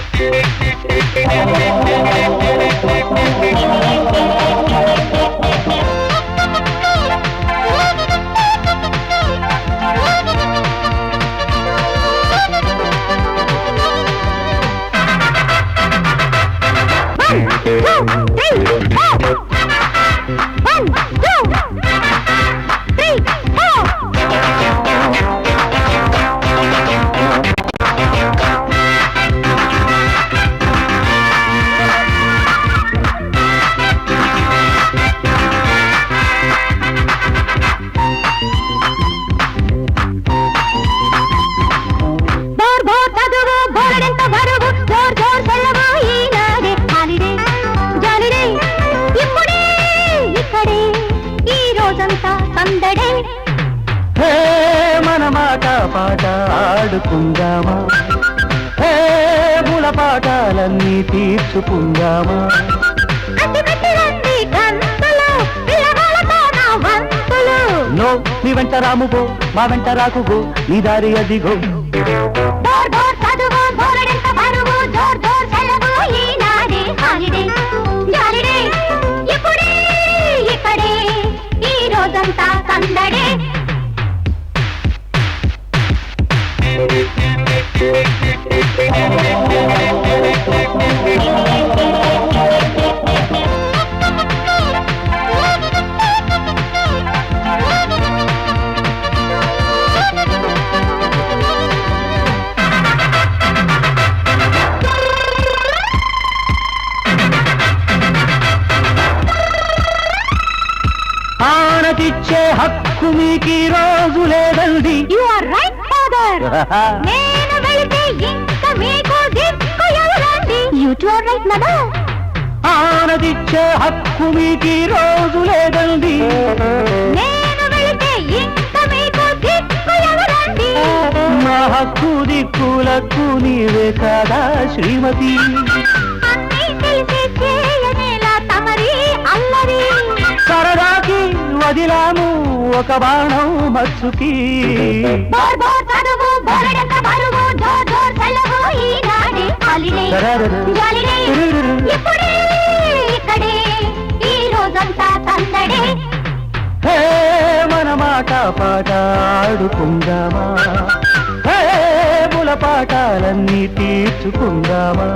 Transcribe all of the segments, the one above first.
Thank you. సందడే హే మన మాట పాట ఆడుకుందామా? హే ముల పాఠాలన్నీ తీర్చుకుందామా? నో నీ వెంట రాముగో మా వెంట రాకుగో నీ దారి అదిగో. రోజంతా సందడే ఆనతిచ్చే హక్కు మీకు ఈ రోజు లేదండి. యు ఆర్ రైట్ ఫాదర్ నేను వెళితే ఇంకా మీకు దిక్కు ఎవరండి? You too are right mother ఆనతిచ్చే హక్కు మీకు ఈ రోజు లేదండి. నేను వెళితే ఇంకా మీకు దిక్కు ఎవరండి? మా హక్కు దిక్కులకు నీవే కాదా శ్రీమతి. అన్నీ తెలిసి ఈ రోజంతా సందడే. హే మన మాట పాట ఆడుకుందామా హే పాఠాలన్నీ తీర్చుకుందామా?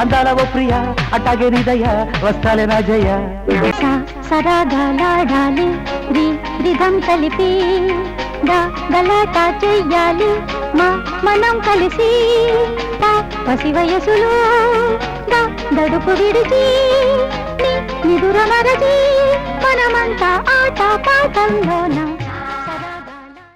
అందాల ఓ ప్రియ అట్టాగే నిదయ వస్తాలే రాజయ్య జయ. సరాగాలాడాలి రిధం కలిపి గలాటా చెయ్యాలి. మా మనం కలిసి పసి వయసులో దడుపు విడిచి నిదుర మరచి మనమంతా ఆట పాటల్లోన